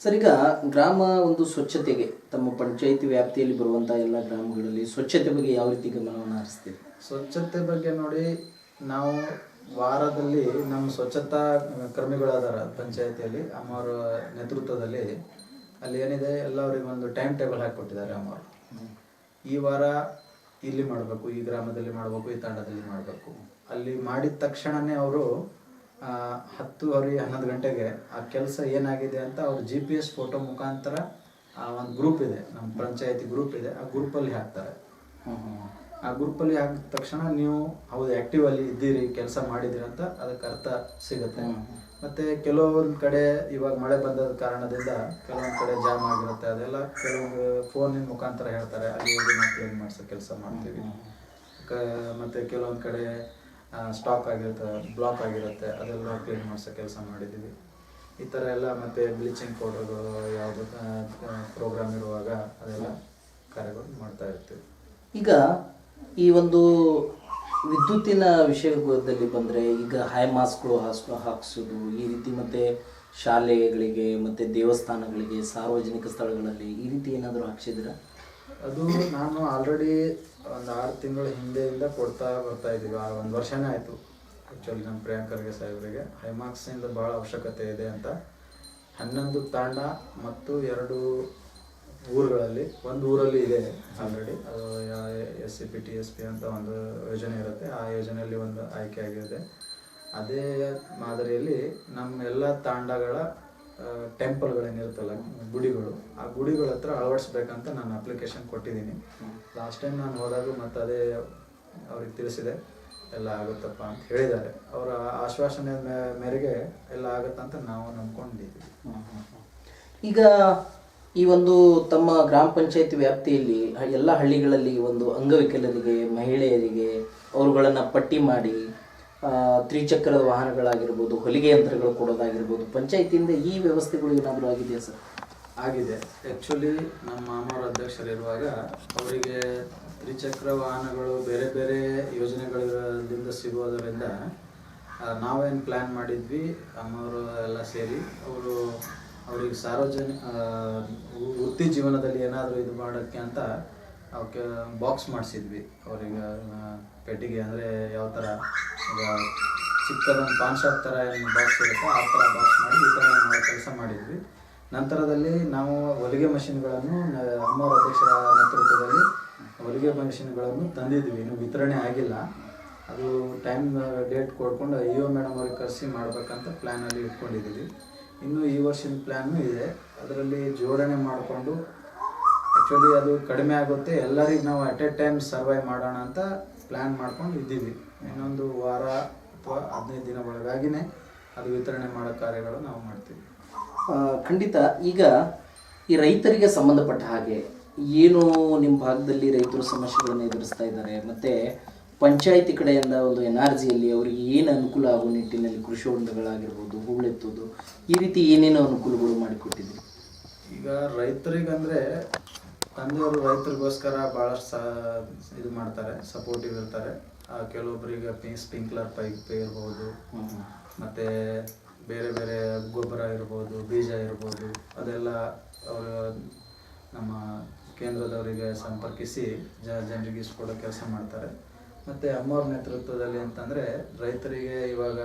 ಸರ್ ಈಗ ಗ್ರಾಮ ಒಂದು ಸ್ವಚ್ಛತೆಗೆ ತಮ್ಮ ಪಂಚಾಯಿತಿ ವ್ಯಾಪ್ತಿಯಲ್ಲಿ ಬರುವಂಥ ಎಲ್ಲ ಗ್ರಾಮಗಳಲ್ಲಿ ಸ್ವಚ್ಛತೆ ಬಗ್ಗೆ ಯಾವ ರೀತಿ ಗಮನವನ್ನು ಹರಿಸ್ತೀವಿ ಸ್ವಚ್ಛತೆ ಬಗ್ಗೆ ನೋಡಿ ನಾವು ವಾರದಲ್ಲಿ ನಮ್ಮ ಸ್ವಚ್ಛತಾ ಕ್ರಮಿಗಳಾದಾರ ಪಂಚಾಯತಿಯಲ್ಲಿ ಅಮ್ಮವರ ನೇತೃತ್ವದಲ್ಲಿ ಅಲ್ಲಿ ಏನಿದೆ ಎಲ್ಲರಿಗೆ ಒಂದು ಟೈಮ್ ಟೇಬಲ್ ಹಾಕಿಕೊಟ್ಟಿದ್ದಾರೆ ಅಮ್ಮವರು. ಈ ವಾರ ಇಲ್ಲಿ ಮಾಡಬೇಕು, ಈ ಗ್ರಾಮದಲ್ಲಿ ಮಾಡಬೇಕು, ಈ ತಾಂಡದಲ್ಲಿ ಮಾಡಬೇಕು. ಅಲ್ಲಿ ಮಾಡಿದ ತಕ್ಷಣನೇ ಅವರು ಹತ್ತುವರೆ, ಹನ್ನೊಂದು ಗಂಟೆಗೆ ಆ ಕೆಲಸ ಏನಾಗಿದೆ ಅಂತ ಅವ್ರು ಜಿ ಪಿ ಎಸ್ ಫೋಟೋ ಮುಖಾಂತರ ಆ ಒಂದು ಗ್ರೂಪ್ ಇದೆ, ನಮ್ಮ ಪಂಚಾಯತಿ ಗ್ರೂಪ್ ಇದೆ, ಆ ಗ್ರೂಪಲ್ಲಿ ಹಾಕ್ತಾರೆ. ಆ ಗ್ರೂಪಲ್ಲಿ ಹಾಕಿದ ತಕ್ಷಣ ನೀವು, ಹೌದು ಆ್ಯಕ್ಟಿವಲ್ಲಿ ಇದ್ದೀರಿ, ಕೆಲಸ ಮಾಡಿದಿರಿ ಅಂತ ಅದಕ್ಕೆ ಅರ್ಥ ಸಿಗುತ್ತೆ. ಮತ್ತೆ ಕೆಲವೊಂದು ಕಡೆ ಇವಾಗ ಮಳೆ ಬಂದ ಕಾರಣದಿಂದ ಕೆಲವೊಂದು ಕಡೆ ಜಾಮ್ ಆಗಿರುತ್ತೆ. ಅದೆಲ್ಲ ಕೆಲವೊಂದು ಫೋನಿನ ಮುಖಾಂತರ ಹೇಳ್ತಾರೆ. ಅಲ್ಲಿ ಹೋಗಿ ನಾವು ಕ್ಲೀನ್ ಮಾಡಿಸೋ ಕೆಲಸ ಮಾಡ್ತೀವಿ. ಕ- ಮತ್ತೆ ಕೆಲವೊಂದು ಕಡೆ ಸ್ಟಾಕ್ ಆಗಿರುತ್ತೆ ಬ್ಲಾಕ್ ಆಗಿರುತ್ತೆ. ಅದೆಲ್ಲ ಕ್ಲೀನ್ ಮಾಡಿಸೋ ಕೆಲಸ ಮಾಡಿದ್ದೀವಿ. ಈ ಥರ ಎಲ್ಲ ಮತ್ತೆ ಬ್ಲೀಚಿಂಗ್ ಪೌಡರ್ ಯಾವುದು ಪ್ರೋಗ್ರಾಮ್ ಇರುವಾಗ ಅದೆಲ್ಲ ಕಾರ್ಯಗಳು ಮಾಡ್ತಾ ಇರ್ತೀವಿ. ಈಗ ಈ ಒಂದು ವಿದ್ಯುತ್ತಿನ ವಿಷಯದಲ್ಲಿ ಬಂದರೆ ಈಗ ಹೈ ಮಾಸ್ಕ್ಗಳು ಹಾಸ್, ಹಾಕಿಸೋದು, ಈ ರೀತಿ ಮತ್ತು ಶಾಲೆಗಳಿಗೆ ಮತ್ತು ದೇವಸ್ಥಾನಗಳಿಗೆ, ಸಾರ್ವಜನಿಕ ಸ್ಥಳಗಳಲ್ಲಿ ಈ ರೀತಿ ಏನಾದರೂ ಹಾಕ್ಸಿದ್ದೀರಾ? ಅದು ನಾನು ಆಲ್ರೆಡಿ ಒಂದು ಆರು ತಿಂಗಳ ಹಿಂದೆಯಿಂದ ಕೊಡ್ತಾ ಬರ್ತಾ ಇದ್ದೀವಿ. ಆ ಒಂದು ವರ್ಷನೇ ಆಯಿತು. ಆ್ಯಕ್ಚುಲಿ ನಮ್ಮ ಪ್ರಿಯಾಂಕರ್ಗೆ ಸಾಹೇಬರಿಗೆ ಹೈಮಾರ್ಕ್ಸಿಂದ ಭಾಳ ಅವಶ್ಯಕತೆ ಇದೆ ಅಂತ. ಹನ್ನೊಂದು ತಾಂಡ ಮತ್ತು ಎರಡು ಊರುಗಳಲ್ಲಿ, ಒಂದು ಊರಲ್ಲಿ ಇದೆ ಆಲ್ರೆಡಿ ಅದು S C P T, S P ಅಂತ ಒಂದು ಯೋಜನೆ ಇರುತ್ತೆ. ಆ ಯೋಜನೆಯಲ್ಲಿ ಒಂದು ಆಯ್ಕೆ ಆಗಿರುತ್ತೆ ಅದೇ ಮಾದರಿಯಲ್ಲಿ ನಮ್ಮ ಎಲ್ಲ ತಾಂಡಗಳ ಟೆಂಪಲ್ಗಳೇನಿರುತ್ತಲ್ಲ ಗುಡಿಗಳು, ಆ ಗುಡಿಗಳ ಹತ್ರ ಅಳವಡಿಸ್ಬೇಕಂತ ನಾನು ಅಪ್ಲಿಕೇಶನ್ ಕೊಟ್ಟಿದ್ದೀನಿ. ಲಾಸ್ಟ್ ಟೈಮ್ ನಾನು ಹೋದಾಗ ಮತ್ತೆ ಅದೇ ಅವ್ರಿಗೆ ತಿಳಿಸಿದೆ, ಎಲ್ಲ ಆಗುತ್ತಪ್ಪ ಅಂತ ಹೇಳಿದ್ದಾರೆ. ಅವರ ಆಶ್ವಾಸನೆ ಮೇರೆಗೆ ಎಲ್ಲ ಆಗುತ್ತಂತ ನಾವು ನಂಬ್ಕೊಂಡಿದ್ದೀವಿ. ಈಗ ಈ ಒಂದು ತಮ್ಮ ಗ್ರಾಮ ಪಂಚಾಯತಿ ವ್ಯಾಪ್ತಿಯಲ್ಲಿ ಎಲ್ಲ ಹಳ್ಳಿಗಳಲ್ಲಿ ಒಂದು ಅಂಗವಿಕಲರಿಗೆ, ಮಹಿಳೆಯರಿಗೆ ಅವರುಗಳನ್ನು ಪಟ್ಟಿ ಮಾಡಿ ತ್ರಿಚಕ್ರದ ವಾಹನಗಳಾಗಿರ್ಬೋದು, ಹೊಲಿಗೆ ಯಂತ್ರಗಳು ಕೊಡೋದಾಗಿರ್ಬೋದು, ಪಂಚಾಯತಿಯಿಂದ ಈ ವ್ಯವಸ್ಥೆಗಳು ಏನಾದರೂ ಆಗಿದೆಯಾ ಸರ್? ಆಗಿದೆ. ಆ್ಯಕ್ಚುಲಿ ನಮ್ಮ ಮಾಮವ್ರ ಅಧ್ಯಕ್ಷರಿರುವಾಗ ಅವರಿಗೆ ತ್ರಿಚಕ್ರ ವಾಹನಗಳು ಬೇರೆ ಬೇರೆ ಯೋಜನೆಗಳಿಂದ ಸಿಗೋದರಿಂದ ನಾವೇನು ಪ್ಲ್ಯಾನ್ ಮಾಡಿದ್ವಿ, ಅಮ್ಮವರು ಎಲ್ಲ ಸೇರಿ, ಅವರು ಅವ್ರಿಗೆ ಸಾರ್ವಜನಿಕ ವೃತ್ತಿ ಜೀವನದಲ್ಲಿ ಏನಾದರೂ ಇದು ಮಾಡೋಕ್ಕೆ ಅಂತ ಅವಕ್ಕೆ ಬಾಕ್ಸ್ ಮಾಡಿಸಿದ್ವಿ. ಅವ್ರಿಗೆ ಪೆಟ್ಟಿಗೆ ಅಂದರೆ ಯಾವ ಥರ, ಈಗ ಚಿಕ್ಕದೊಂದು ಪಾನ್ ಶಾಪ್ ಥರ ಏನು ಬಾಕ್ಸ್ ಇರುತ್ತೆ ಆ ಥರ ಬಾಕ್ಸ್ ಮಾಡಿ ಈ ಥರ ನಾವು ಕೆಲಸ ಮಾಡಿದ್ವಿ. ನಂತರದಲ್ಲಿ ನಾವು ಹೊಲಿಗೆ ಮಷಿನ್ಗಳನ್ನು ಅಮ್ಮವ್ರ ಅಧ್ಯಕ್ಷರ ನೇತೃತ್ವದಲ್ಲಿ ಹೊಲಿಗೆ ಮಷಿನ್ಗಳನ್ನು ತಂದಿದ್ವಿ. ಇನ್ನು ವಿತರಣೆ ಆಗಿಲ್ಲ. ಅದು ಟೈಮ್ ಡೇಟ್ ಕೊಡ್ಕೊಂಡು ಇ ಒ ಮೇಡಮ್ ಅವ್ರಿಗೆ ಕರೆಸಿ ಮಾಡಬೇಕಂತ ಪ್ಲ್ಯಾನಲ್ಲಿ ಇಟ್ಕೊಂಡಿದ್ದೀವಿ. ಇನ್ನು ಈ ವರ್ಷದ ಪ್ಲ್ಯಾನು ಇದೆ. ಅದರಲ್ಲಿ ಜೋಡಣೆ ಮಾಡಿಕೊಂಡು ಆ್ಯಕ್ಚುಲಿ ಅದು ಕಡಿಮೆ ಆಗುತ್ತೆ. ಎಲ್ಲರಿಗೂ ನಾವು ಅಟ್ ಎ ಟೈಮ್ ಸರ್ವೈವ್ ಮಾಡೋಣ ಅಂತ ಪ್ಲ್ಯಾನ್ ಮಾಡ್ಕೊಂಡು ಇದ್ದೀವಿ ಇನ್ನೊಂದು ವಾರ ಅಥವಾ ಹದಿನೈದು ದಿನ ಒಳಗಾಗಿನೇ ಅದು ವಿತರಣೆ ಮಾಡೋ ಕಾರ್ಯಗಳು ನಾವು ಮಾಡ್ತೀವಿ. ಖಂಡಿತ. ಈಗ ಈ ರೈತರಿಗೆ ಸಂಬಂಧಪಟ್ಟ ಹಾಗೆ ಏನು ನಿಮ್ಮ ಭಾಗದಲ್ಲಿ ರೈತರು ಸಮಸ್ಯೆಗಳನ್ನು ಎದುರಿಸ್ತಾ ಇದ್ದಾರೆ? ಮತ್ತು ಪಂಚಾಯತಿ ಕಡೆಯಿಂದ ಒಂದು ಎನ್ ಆರ್ ಜಿಯಲ್ಲಿ ಅವರಿಗೆ ಏನು ಅನುಕೂಲ ಆಗೋ ನಿಟ್ಟಿನಲ್ಲಿ ಕೃಷಿ ಹೊಂಡಗಳಾಗಿರ್ಬೋದು, ಹೂಳೆತ್ತೋದು, ಈ ರೀತಿ ಏನೇನು ಅನುಕೂಲಗಳು ಮಾಡಿಕೊಟ್ಟಿದ್ರಿ? ಈಗ ರೈತರಿಗಂದರೆ ತಂದೆಯವರು ರೈತರಿಗೋಸ್ಕರ ಭಾಳಷ್ಟು ಸಹ ಇದು ಮಾಡ್ತಾರೆ ಸಪೋರ್ಟಿವ್ ಇರ್ತಾರೆ. ಕೆಲವೊಬ್ಬರಿಗೆ ಪಿ ಸ್ಪಿಂಕ್ಲರ್ ಪೈಪ್ ಇರ್ಬೋದು, ಮತ್ತು ಬೇರೆ ಬೇರೆ ಗೊಬ್ಬರ ಇರ್ಬೋದು, ಬೀಜ ಇರ್ಬೋದು, ಅದೆಲ್ಲ ಅವರು ನಮ್ಮ ಕೇಂದ್ರದವರಿಗೆ ಸಂಪರ್ಕಿಸಿ ಜನರಿಗೆ ಇಸ್ಕೊಡೋ ಕೆಲಸ ಮಾಡ್ತಾರೆ. ಮತ್ತು ಅಮ್ಮವ್ರ ನೇತೃತ್ವದಲ್ಲಿ ಅಂತಂದರೆ ರೈತರಿಗೆ ಇವಾಗ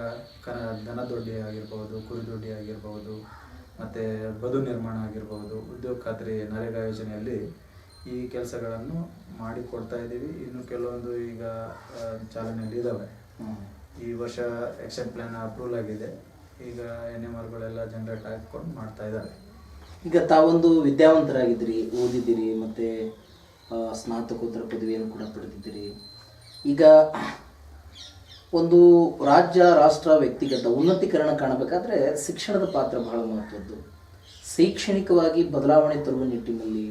ಕನ ದನ ದೊಡ್ಡಿ ಆಗಿರ್ಬೋದು, ಕುರಿ ದೊಡ್ಡಿ ಆಗಿರ್ಬೋದು, ಮತ್ತು ಬದು ನಿರ್ಮಾಣ ಆಗಿರ್ಬೋದು, ಉದ್ಯೋಗ ಖಾತ್ರಿ, ನರೇಗಾ ಯೋಜನೆಯಲ್ಲಿ ಈ ಕೆಲಸಗಳನ್ನು ಮಾಡಿ ಕೊಡ್ತಾ ಇದ್ದೀವಿ. ಇನ್ನು ಕೆಲವೊಂದು ಈಗ ಚಾಲನೆಯಲ್ಲಿ ಇದ್ದಾವೆ ಈ ವರ್ಷ ಆ್ಯಕ್ಷನ್ ಪ್ಲ್ಯಾನ್ ಅಪ್ರೂವಲ್ ಆಗಿದೆ. ಈಗ ಎನ್ ಎಂ ಆರ್ಗಳೆಲ್ಲ ಜನರೇಟ್ ಹಾಕೊಂಡು ಮಾಡ್ತಾ ಇದ್ದಾರೆ ಈಗ ತಾವೊಂದು ವಿದ್ಯಾವಂತರಾಗಿದ್ದೀರಿ, ಓದಿದ್ದೀರಿ, ಮತ್ತು ಸ್ನಾತಕೋತ್ತರ ಪದವಿಯನ್ನು ಕೂಡ ಪಡೆದಿದ್ದೀರಿ. ಈಗ ಒಂದು ರಾಜ್ಯ, ರಾಷ್ಟ್ರ, ವ್ಯಕ್ತಿಗತ ಉನ್ನತೀಕರಣ ಕಾಣಬೇಕಾದ್ರೆ ಶಿಕ್ಷಣದ ಪಾತ್ರ ಬಹಳ ಮಹತ್ವದ್ದು. ಶೈಕ್ಷಣಿಕವಾಗಿ ಬದಲಾವಣೆ ತರುವ ನಿಟ್ಟಿನಲ್ಲಿ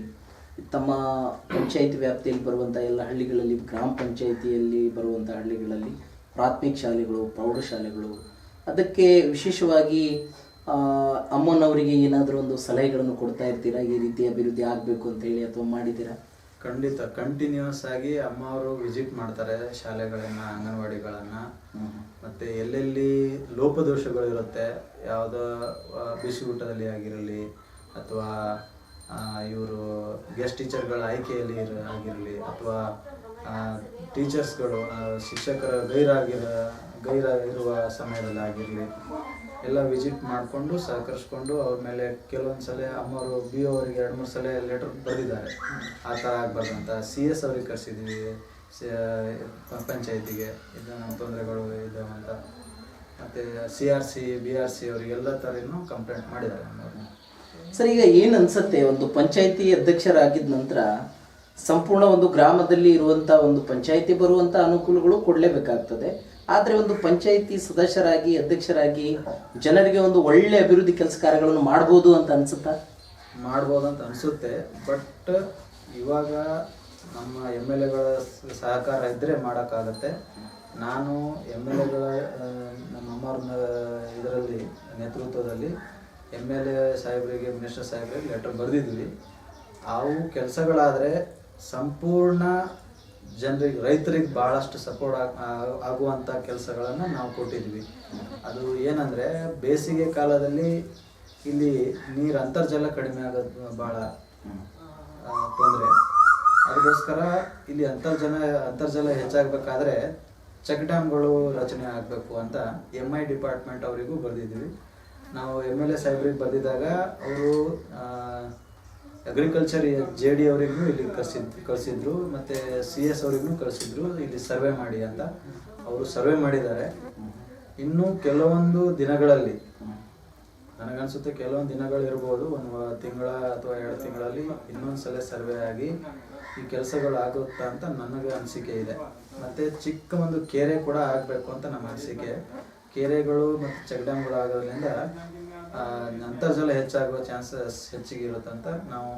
ತಮ್ಮ ಪಂಚಾಯಿತಿ ವ್ಯಾಪ್ತಿಯಲ್ಲಿ ಬರುವಂಥ ಎಲ್ಲ ಹಳ್ಳಿಗಳಲ್ಲಿ, ಗ್ರಾಮ ಪಂಚಾಯಿತಿಯಲ್ಲಿ ಬರುವಂಥ ಹಳ್ಳಿಗಳಲ್ಲಿ ಪ್ರಾಥಮಿಕ ಶಾಲೆಗಳು, ಪ್ರೌಢಶಾಲೆಗಳು, ಅದಕ್ಕೆ ವಿಶೇಷವಾಗಿ ಅಮ್ಮನವರಿಗೆ ಏನಾದರೂ ಒಂದು ಸಲಹೆಗಳನ್ನು ಕೊಡ್ತಾ ಇರ್ತೀರಾ? ಈ ರೀತಿ ಅಭಿವೃದ್ಧಿ ಆಗಬೇಕು ಅಂತ ಹೇಳಿ ಅಥವಾ ಮಾಡಿದ್ದೀರಾ? ಖಂಡಿತ ಕಂಟಿನ್ಯೂಸ್ ಆಗಿ ಅಮ್ಮ ಅವರು ವಿಸಿಟ್ ಮಾಡ್ತಾರೆ ಶಾಲೆಗಳನ್ನ ಅಂಗನವಾಡಿಗಳನ್ನ. ಮತ್ತೆ ಎಲ್ಲೆಲ್ಲಿ ಲೋಪದೋಷಗಳಿರುತ್ತೆ ಯಾವುದೋ ಆ, ಬಿಸಿ ಊಟದಲ್ಲಿ ಆಗಿರಲಿ ಅಥವಾ ಇವರು ಗೆಸ್ಟ್ ಟೀಚರ್ಗಳ ಆಯ್ಕೆಯಲ್ಲಿ ಇರ- ಆಗಿರಲಿ ಅಥವಾ ಟೀಚರ್ಸ್ಗಳು ಶಿಕ್ಷಕರ ಗೈರಾಗಿರ ಗೈರ ಇರುವ ಸಮಯದಲ್ಲಿ ಆಗಿರಲಿ. ಎಲ್ಲ ವಿಸಿಟ್ ಮಾಡಿಕೊಂಡು, ಸಹಕರಿಸ್ಕೊಂಡು ಅವ್ರ ಮೇಲೆ ಕೆಲವೊಂದು ಸಲ ಅಮ್ಮವರು ಬಿ ಅವರಿಗೆ ಎರಡು ಮೂರು ಸಲ ಲೆಟರ್ ಬರೆದಿದ್ದಾರೆ. ಆ ಥರ ಆಗಬಾರ್ದು ಅಂತ. ಸಿ ಎಸ್ ಅವ್ರಿಗೆ ಕರೆಸಿದ್ವಿ ಪಂಚಾಯತಿಗೆ. ಇದು ನಮ್ಮ ತೊಂದರೆಗಳು ಇದ್ದಾವೆ ಅಂತ. ಮತ್ತು C R C B R C ಅವರಿಗೆಲ್ಲ ಥರನೂ ಕಂಪ್ಲೇಂಟ್ ಮಾಡಿದ್ದಾರೆ ಸರ್, ಈಗ ಏನು ಅನಿಸುತ್ತೆ? ಒಂದು ಪಂಚಾಯಿತಿ ಅಧ್ಯಕ್ಷರಾಗಿದ್ದ ನಂತರ ಸಂಪೂರ್ಣ ಒಂದು ಗ್ರಾಮದಲ್ಲಿ ಇರುವಂಥ ಒಂದು ಪಂಚಾಯಿತಿ ಬರುವಂಥ ಅನುಕೂಲಗಳು ಕೊಡಲೇಬೇಕಾಗ್ತದೆ. ಆದರೆ ಒಂದು ಪಂಚಾಯಿತಿ ಸದಸ್ಯರಾಗಿ, ಅಧ್ಯಕ್ಷರಾಗಿ ಜನರಿಗೆ ಒಂದು ಒಳ್ಳೆ ಅಭಿವೃದ್ಧಿ ಕೆಲಸ ಕಾರ್ಯಗಳನ್ನು ಮಾಡ್ಬೋದು ಅಂತ ಅನ್ಸುತ್ತಾ? ಮಾಡ್ಬೋದು ಅಂತ ಅನಿಸುತ್ತೆ. ಬಟ್ ಇವಾಗ ನಮ್ಮ ಎಂ ಎಲ್ ಎಗಳ ಸಹಕಾರ ಇದ್ದರೆ ಮಾಡೋಕ್ಕಾಗತ್ತೆ. ನಾನು ಎಂ ಎಲ್ ಎಗಳ ನಮ್ಮ ಇದರಲ್ಲಿ, ನೇತೃತ್ವದಲ್ಲಿ ಎಂ ಎಲ್ ಎ ಸಾಹೇಬರಿಗೆ, ಮಿನಿಸ್ಟರ್ ಸಾಹೇಬರಿಗೆ ಲೆಟರ್ ಬರೆದಿದ್ವಿ. ಅವು ಕೆಲಸಗಳಾದರೆ ಸಂಪೂರ್ಣ ಜನರಿಗೆ, ರೈತರಿಗೆ ಭಾಳಷ್ಟು ಸಪೋರ್ಟ್ ಆಗುವಂಥ ಕೆಲಸಗಳನ್ನು ನಾವು ಕೊಟ್ಟಿದ್ವಿ. ಅದು ಏನಂದರೆ, ಬೇಸಿಗೆ ಕಾಲದಲ್ಲಿ ಇಲ್ಲಿ ನೀರು ಅಂತರ್ಜಲ ಕಡಿಮೆ ಆಗೋದು ಭಾಳ ತೊಂದರೆ. ಅದಕ್ಕೋಸ್ಕರ ಇಲ್ಲಿ ಅಂತರ್ಜಲ ಅಂತರ್ಜಲ ಹೆಚ್ಚಾಗಬೇಕಾದ್ರೆ ಚೆಕ್ ಡ್ಯಾಮ್ಗಳು ರಚನೆ ಆಗಬೇಕು ಅಂತ ಎಂ ಐ ಡಿಪಾರ್ಟ್ಮೆಂಟ್ ಅವರಿಗೂ ಬರೆದಿದ್ವಿ ನಾವು ಎಂ ಎಲ್ ಎ ಸಾಹೇಬ್ರಿಗೆ ಬರೆದಿದ್ದಾಗ ಅವರು ಅಗ್ರಿಕಲ್ಚರ್ ಜೆ ಡಿ ಅವರಿಗೂ ಇಲ್ಲಿ ಕಳ್ಸಿದ್, ಕಳಿಸಿದ್ರು, ಮತ್ತು ಸಿ ಎಸ್ ಅವರಿಗೂ ಕಳಿಸಿದ್ರು, ಇಲ್ಲಿ ಸರ್ವೆ ಮಾಡಿ ಅಂತ. ಅವರು ಸರ್ವೆ ಮಾಡಿದ್ದಾರೆ. ಇನ್ನು ಕೆಲವೊಂದು ದಿನಗಳಲ್ಲಿ, ನನಗನ್ಸುತ್ತೆ ಕೆಲವೊಂದು ದಿನಗಳು ಇರ್ಬೋದು, ಒಂದು ತಿಂಗಳ ಅಥವಾ ಎರಡು ತಿಂಗಳಲ್ಲಿ ಇನ್ನೊಂದು ಸಲ ಸರ್ವೆ ಆಗಿ ಈ ಕೆಲಸಗಳು ಆಗುತ್ತಾ ಅಂತ ನನಗೆ ಅನಿಸಿಕೆ ಇದೆ. ಮತ್ತೆ ಚಿಕ್ಕ ಒಂದು ಕೆರೆ ಕೂಡ ಆಗಬೇಕು ಅಂತ ನಮ್ಮ ಅನಿಸಿಕೆ. ಕೆರೆಗಳು ಮತ್ತು ಆಗೋದ್ರಿಂದ ಅಂತರ್ಜಲ ಹೆಚ್ಚಾಗುವ ಚಾನ್ಸಸ್ ಹೆಚ್ಚಿಗೆ ಇರುತ್ತಂತ ನಾವು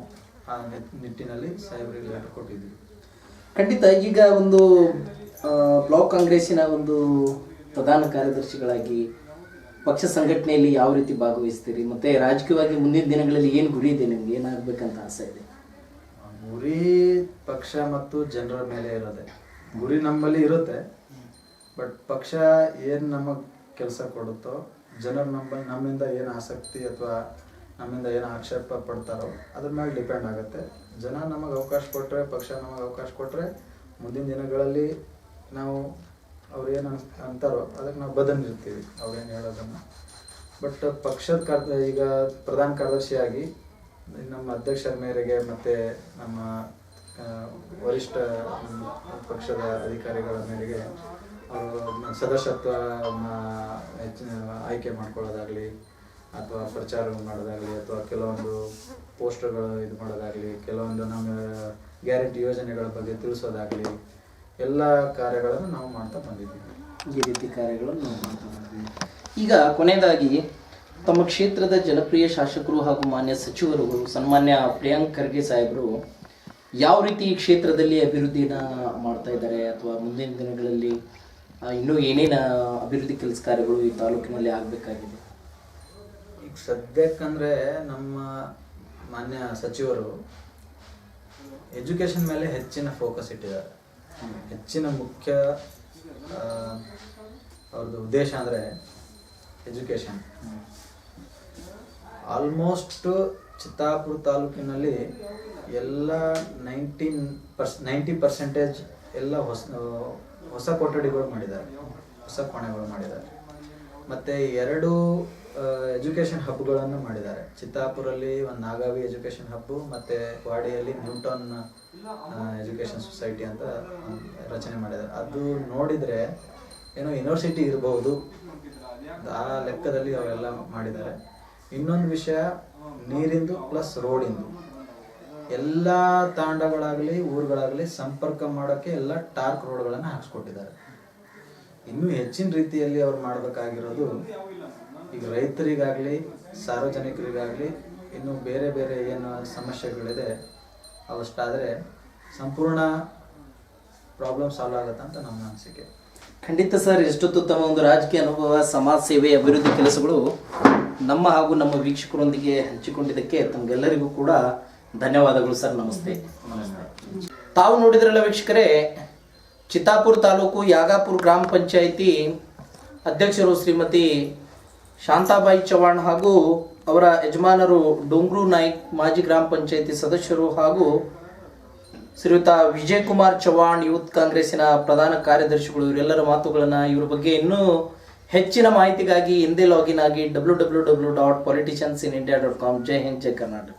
ಆ ನಿಟ್ಟಿನಲ್ಲಿ ಸಾಹೇಬರಿಗೆ ಲೆಟರ್ ಕೊಟ್ಟಿದ್ವಿ ಖಂಡಿತ ಈಗ ಒಂದು ಬ್ಲಾಕ್ ಕಾಂಗ್ರೆಸ್ಸಿನ ಒಂದು ಪ್ರಧಾನ ಕಾರ್ಯದರ್ಶಿಗಳಾಗಿ ಪಕ್ಷ ಸಂಘಟನೆಯಲ್ಲಿ ಯಾವ ರೀತಿ ಭಾಗವಹಿಸ್ತೀರಿ? ಮತ್ತೆ ರಾಜಕೀಯವಾಗಿ ಮುಂದಿನ ದಿನಗಳಲ್ಲಿ ಏನು ಗುರಿ ಇದೆ ನಿಮ್ಗೆ? ಏನಾಗಬೇಕಂತ ಆಸೆ ಇದೆ? ಗುರಿ ಪಕ್ಷ ಮತ್ತು ಜನರ ಮೇಲೆ ಇರೋದೆ. ಗುರಿ ನಮ್ಮಲ್ಲಿ ಇರುತ್ತೆ. ಬಟ್ ಪಕ್ಷ ಏನು ನಮಗೆ ಕೆಲಸ ಕೊಡುತ್ತೋ, ಜನರು ನಮ್ಮ, ನಮ್ಮಿಂದ ಏನು ಆಸಕ್ತಿ ಅಥವಾ ನಮ್ಮಿಂದ ಏನು ಆಕ್ಷೇಪ ಪಡ್ತಾರೋ ಅದ್ರ ಮೇಲೆ ಡಿಪೆಂಡ್ ಆಗುತ್ತೆ. ಜನ ನಮಗೆ ಅವಕಾಶ ಕೊಟ್ಟರೆ ಪಕ್ಷ ನಮಗೆ ಅವಕಾಶ ಕೊಟ್ಟರೆ ಮುಂದಿನ ದಿನಗಳಲ್ಲಿ ನಾವು ಅವ್ರು ಏನು ಅನ್ಸ್, ಅಂತಾರೋ ಅದಕ್ಕೆ ನಾವು ಬದಲಿರ್ತೀವಿ. ಅವ್ರೇನು ಹೇಳೋದನ್ನು. ಬಟ್ ಪಕ್ಷದ ಕಾರ್ಯ ಈಗ ಪ್ರಧಾನ ಕಾರ್ಯದರ್ಶಿಯಾಗಿ ನಮ್ಮ ಅಧ್ಯಕ್ಷರ ಮೇರೆಗೆ ಮತ್ತು ನಮ್ಮ ವರಿಷ್ಠ ಪಕ್ಷದ ಅಧಿಕಾರಿಗಳ ಮೇರೆಗೆ ಅವರು ಸದಸ್ಯತ್ವ ಹೆಚ್ಚಿನ ಆಯ್ಕೆ ಮಾಡ್ಕೊಳ್ಳೋದಾಗಲಿ ಅಥವಾ ಪ್ರಚಾರ ಮಾಡೋದಾಗಲಿ ಅಥವಾ ಕೆಲವೊಂದು ಪೋಸ್ಟರ್ಗಳು ಇದು ಮಾಡೋದಾಗಲಿ, ಕೆಲವೊಂದು ನಮ್ಮ ಗ್ಯಾರಂಟಿ ಯೋಜನೆಗಳ ಬಗ್ಗೆ ತಿಳಿಸೋದಾಗಲಿ ಎಲ್ಲ ಕಾರ್ಯಗಳನ್ನು ನಾವು ಮಾಡ್ತಾ ಬಂದಿದ್ದೀವಿ ಈ ರೀತಿ ಕಾರ್ಯಗಳನ್ನು ನಾವು ಮಾಡ್ತಾ ಬಂದಿದ್ದೀವಿ. ಈಗ ಕೊನೆಯದಾಗಿ ತಮ್ಮ ಕ್ಷೇತ್ರದ ಜನಪ್ರಿಯ ಶಾಸಕರು ಹಾಗೂ ಮಾನ್ಯ ಸಚಿವರು ಸನ್ಮಾನ್ಯ ಪ್ರಿಯಾಂಕ್ ಖರ್ಗೆ ಸಾಹೇಬರು ಯಾವ ರೀತಿ ಈ ಕ್ಷೇತ್ರದಲ್ಲಿ ಅಭಿವೃದ್ಧಿನ ಮಾಡ್ತಾ ಇದ್ದಾರೆ ಅಥವಾ ಮುಂದಿನ ದಿನಗಳಲ್ಲಿ ಇನ್ನೂ ಏನೇನು ಅಭಿವೃದ್ಧಿ ಕೆಲಸ ಕಾರ್ಯಗಳು ಈ ತಾಲೂಕಿನಲ್ಲಿ ಆಗಬೇಕಾಗಿದೆ? ಈಗ ಸದ್ಯಕ್ಕಂದ್ರೆ ನಮ್ಮ ಮಾನ್ಯ ಸಚಿವರು ಎಜುಕೇಷನ್ ಮೇಲೆ ಹೆಚ್ಚಿನ ಫೋಕಸ್ ಇಟ್ಟಿದ್ದಾರೆ. ಹೆಚ್ಚಿನ ಮುಖ್ಯ ಅವ್ರದ್ದು ಉದ್ದೇಶ ಅಂದರೆ ಎಜುಕೇಷನ್. ಆಲ್ಮೋಸ್ಟ್ ಚಿತ್ತಾಪುರ ತಾಲೂಕಿನಲ್ಲಿ ಎಲ್ಲ ನೈನ್ಟೀನ್ ಪರ್ಸ್, ನೈಂಟಿ ಪರ್ಸೆಂಟೇಜ್ ಎಲ್ಲ ಹೊಸ ಹೊಸ ಕೊಠಡಿಗಳು ಮಾಡಿದ್ದಾರೆ. ಹೊಸ ಕೋಣೆಗಳು ಮಾಡಿದ್ದಾರೆ. ಮತ್ತು ಎರಡು ಎಜುಕೇಷನ್ ಹಬ್ಗಳನ್ನು ಮಾಡಿದ್ದಾರೆ. ಚಿತ್ತಾಪುರಲ್ಲಿ ಒಂದು ನಾಗಾವಿ ಎಜುಕೇಷನ್ ಹಬ್ಬು, ಮತ್ತು ವಾಡಿಯಲ್ಲಿ ನ್ಯೂಟನ್ ಎಜುಕೇಷನ್ ಸೊಸೈಟಿ ಅಂತ ರಚನೆ ಮಾಡಿದ್ದಾರೆ. ಅದು ನೋಡಿದರೆ ಏನೋ ಯೂನಿವರ್ಸಿಟಿ ಇರಬಹುದು ಆ ಲೆಕ್ಕದಲ್ಲಿ ಅವೆಲ್ಲ ಮಾಡಿದ್ದಾರೆ. ಇನ್ನೊಂದು ವಿಷಯ ನೀರಿಂದು ಪ್ಲಸ್ ರೋಡಿಂದು. ಎಲ್ಲ ತಾಂಡಗಳಾಗಲಿ, ಊರುಗಳಾಗಲಿ ಸಂಪರ್ಕ ಮಾಡೋಕ್ಕೆ ಎಲ್ಲ ಟಾರ್ಕ್ ರೋಡ್ಗಳನ್ನು ಹಾಕ್ಸ್ಕೊಟ್ಟಿದ್ದಾರೆ. ಇನ್ನೂ ಹೆಚ್ಚಿನ ರೀತಿಯಲ್ಲಿ ಅವ್ರು ಮಾಡಬೇಕಾಗಿರೋದು ಈಗ ರೈತರಿಗಾಗಲಿ, ಸಾರ್ವಜನಿಕರಿಗಾಗಲಿ ಇನ್ನು ಬೇರೆ ಬೇರೆ ಏನು ಸಮಸ್ಯೆಗಳಿದೆ, ಅವಷ್ಟಾದರೆ ಸಂಪೂರ್ಣ ಪ್ರಾಬ್ಲಮ್ ಸಾಲ್ವ್ ಆಗುತ್ತೆ ಅಂತ ನಮ್ಮ ಅನಿಸಿಕೆ. ಖಂಡಿತ ಸರ್ ಎಷ್ಟೊತ್ತು ತಮ್ಮ ಒಂದು ರಾಜಕೀಯ ಅನುಭವ, ಸಮಾಜ ಸೇವೆ, ಅಭಿವೃದ್ಧಿ ಕೆಲಸಗಳು ನಮ್ಮ ಹಾಗೂ ನಮ್ಮ ವೀಕ್ಷಕರೊಂದಿಗೆ ಹಂಚಿಕೊಂಡಿದ್ದಕ್ಕೆ ತಮಗೆಲ್ಲರಿಗೂ ಕೂಡ ಧನ್ಯವಾದಗಳು ಸರ್, ನಮಸ್ತೆ. ತಾವು ನೋಡಿದ್ರಲ್ಲ ವೀಕ್ಷಕರೇ, ಚಿತ್ತಾಪುರ ತಾಲೂಕು ಯಾಗಾಪುರ ಗ್ರಾಮ ಪಂಚಾಯಿತಿ ಅಧ್ಯಕ್ಷರು ಶ್ರೀಮತಿ ಶಾಂತಾಬಾಯಿ ಚವಾಣ್ ಹಾಗೂ ಅವರ ಯಜಮಾನರು ಡೋಂಗ್ರು ನಾಯ್ಕ್, ಮಾಜಿ ಗ್ರಾಮ ಪಂಚಾಯಿತಿ ಸದಸ್ಯರು ಹಾಗೂ ಶ್ರೀಯುತ ವಿಜಯ್ ಕುಮಾರ್ ಚವಾಣ್ ಯೂತ್ ಕಾಂಗ್ರೆಸ್ಸಿನ ಪ್ರಧಾನ ಕಾರ್ಯದರ್ಶಿಗಳು, ಇವರೆಲ್ಲರ ಮಾತುಗಳನ್ನು ಇವರ ಬಗ್ಗೆ ಇನ್ನೂ ಹೆಚ್ಚಿನ ಮಾಹಿತಿಗಾಗಿ ಹಿಂದೆ ಲಾಗಿನ್ ಆಗಿ W W W dot politicians in India dot com. Jai Hind, Jai Karnataka.